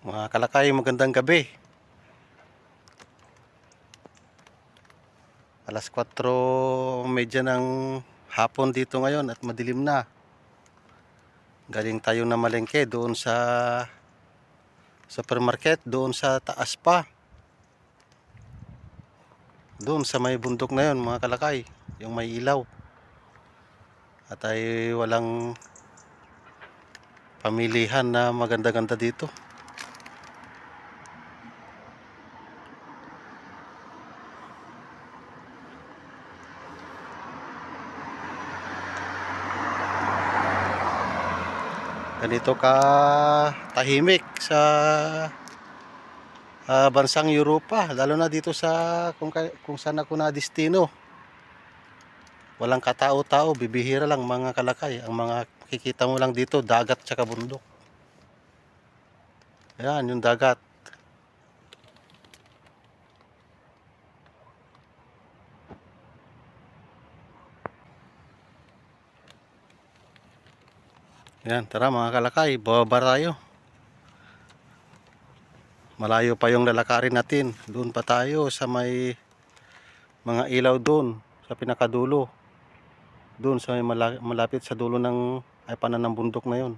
Mga kalakay, magandang gabi. Alas 4.30 ng hapon dito ngayon at madilim na. Galing tayo na malengke doon sa supermarket, doon sa taas pa. Doon sa may bundok na yun, mga kalakay, yung may ilaw. At ay walang pamilihan na maganda-ganda dito. Ganito ka tahimik sa ah, bansang Europa lalo na dito sa kung, kung saan ako na destino walang katao-tao bibihira lang mga kalakay. Ang mga kikita mo lang dito dagat tsaka bundok. Yan yung dagat Yan, tara mga kalakay, bababa tayo. Malayo pa yung lalakarin natin. Doon pa tayo sa may mga ilaw doon, sa pinakadulo. Doon sa may mala- malapit sa dulo ng ay panan ng bundok na yon.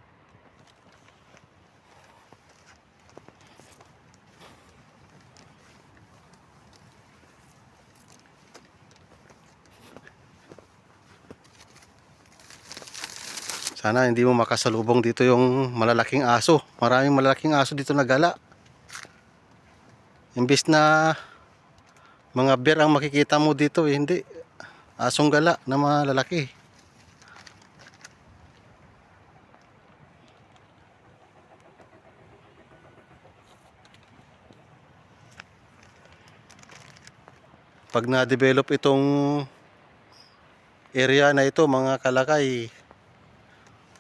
Sana hindi mo makasalubong dito yung malalaking aso. Maraming malalaking aso dito na gala. Imbis na mga bear ang makikita mo dito, eh, hindi. Asong gala na malalaki. Pag na-develop itong area na ito, mga kalakay,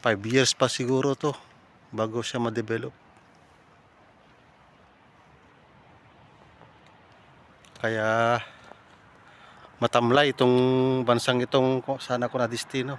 5 years pa siguro to bago siya ma-develop. Kaya matamlay itong bansang itong kung saan ako na destino.